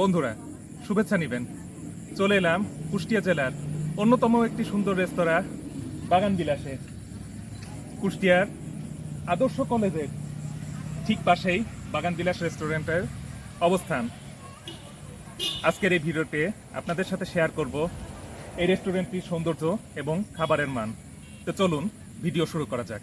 বন্ধুরা, শুভেচ্ছা নিবেন। চলে এলাম কুষ্টিয়া জেলার অন্যতম একটি সুন্দর রেস্তোরাঁ, বাগান বিলাসে। কুষ্টিয়ার আদর্শ কলেজের ঠিক পাশেই বাগান বিলাস রেস্টুরেন্টের অবস্থান। আজকের এই ভিডিওতে আপনাদের সাথে শেয়ার করব এই রেস্টুরেন্টটির সৌন্দর্য এবং খাবারের মান। তো চলুন, ভিডিও শুরু করা যাক।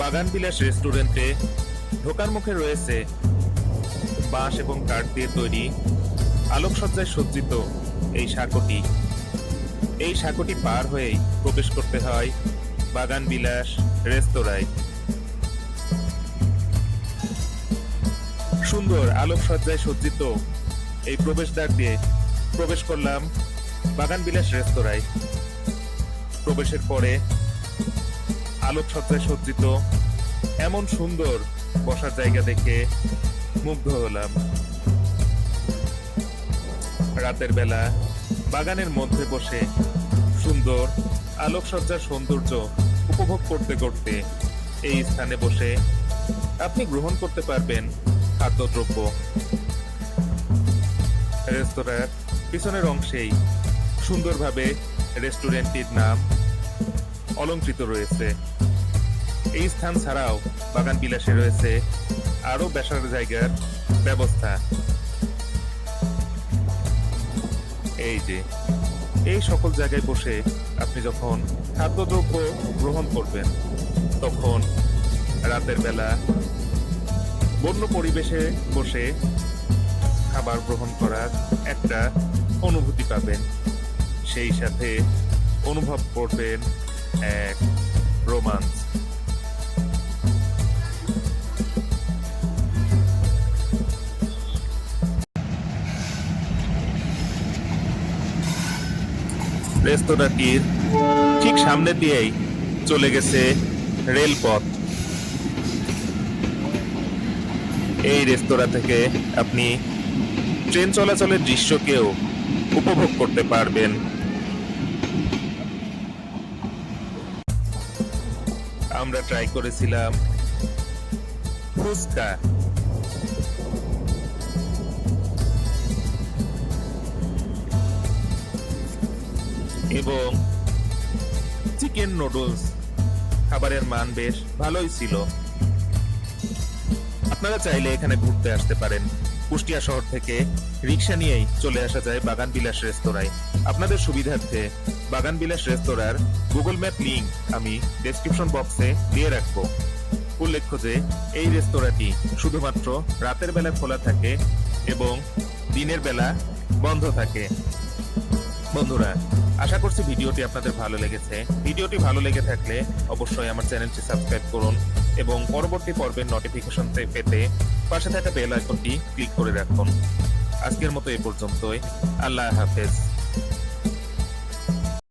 বাগান বিলাস রেস্টুরেন্টে ঢোকার মুখে রয়েছে বাঁশ এবং কাঠ দিয়ে তৈরি আলোকসজ্জায় সজ্জিত এই সাঁকোটি এই সাঁকোটি পার হয়েই প্রবেশ করতে হয় বাগান বিলাস রেস্তোরাঁয়। সুন্দর আলোকসজ্জায় সজ্জিত এই প্রবেশদ্বার দিয়ে প্রবেশ করলাম বাগান বিলাস রেস্তোরাঁয়। প্রবেশের পরে আলোকসজ্জায় সজ্জিত, এমন সুন্দর বসার জায়গা দেখে মুগ্ধ হলাম। রাতের বেলা বাগানের মধ্যে বসে সুন্দর আলোকসজ্জার সৌন্দর্য উপভোগ করতে করতে এই স্থানে বসে আপনি গ্রহণ করতে পারবেন খাদ্যদ্রব্য। রেস্তোরাঁর পিছনের অংশেই সুন্দরভাবে রেস্টুরেন্টটির নাম অলঙ্কৃত রয়েছে। এই স্থান ছাড়াও বাগান বিলাসে রয়েছে আরও বেসার জায়গার ব্যবস্থা। এই যে, এই সকল জায়গায় বসে আপনি যখন খাদ্যদ্রব্য গ্রহণ করবেন, তখন রাতের বেলা বন্য পরিবেশে বসে খাবার গ্রহণ করার একটা অনুভূতি পাবেন। সেই সাথে অনুভব করবেন রেস্তোরাঁটির ঠিক সামনে দিয়েই চলে গেছে রেলপথ। এই রেস্তোরাঁ থেকে আপনি ট্রেন চলাচলের দৃশ্যকেও উপভোগ করতে পারবেন। আমরা ট্রাই করেছিলাম ফুচকা। এবং চিকেন নুডলস খাবারের মান বেশ ভালোই ছিল। আপনারা চাইলে এখানে ঘুরতে আসতে পারেন। কুষ্টিয়া শহর থেকে রিক্সা নিয়েই চলে আসা যায় বাগান বিলাস রেস্তোরাঁয়। আপনাদের সুবিধার্থে বাগান বিলাস রেস্তোরাঁর গুগল ম্যাপ লিংক আমি ডেসক্রিপশন বক্সে দিয়ে রাখব। উল্লেখ্য যে, এই রেস্তোরাঁটি শুধুমাত্র রাতের বেলা খোলা থাকে এবং দিনের বেলা বন্ধ থাকে। বন্ধুরা, আশা করছি ভিডিওটি আপনাদের ভালো লেগেছে। ভিডিওটি ভালো লেগে থাকলে অবশ্যই আমার চ্যানেলটি সাবস্ক্রাইব করুন। এবং পরবর্তী পর্বের নোটিফিকেশন পেতে পাশে থাকা বেল আইকনটি ক্লিক করে রাখুন। আজকের মতো এ পর্যন্তই। আল্লাহ হাফেজ।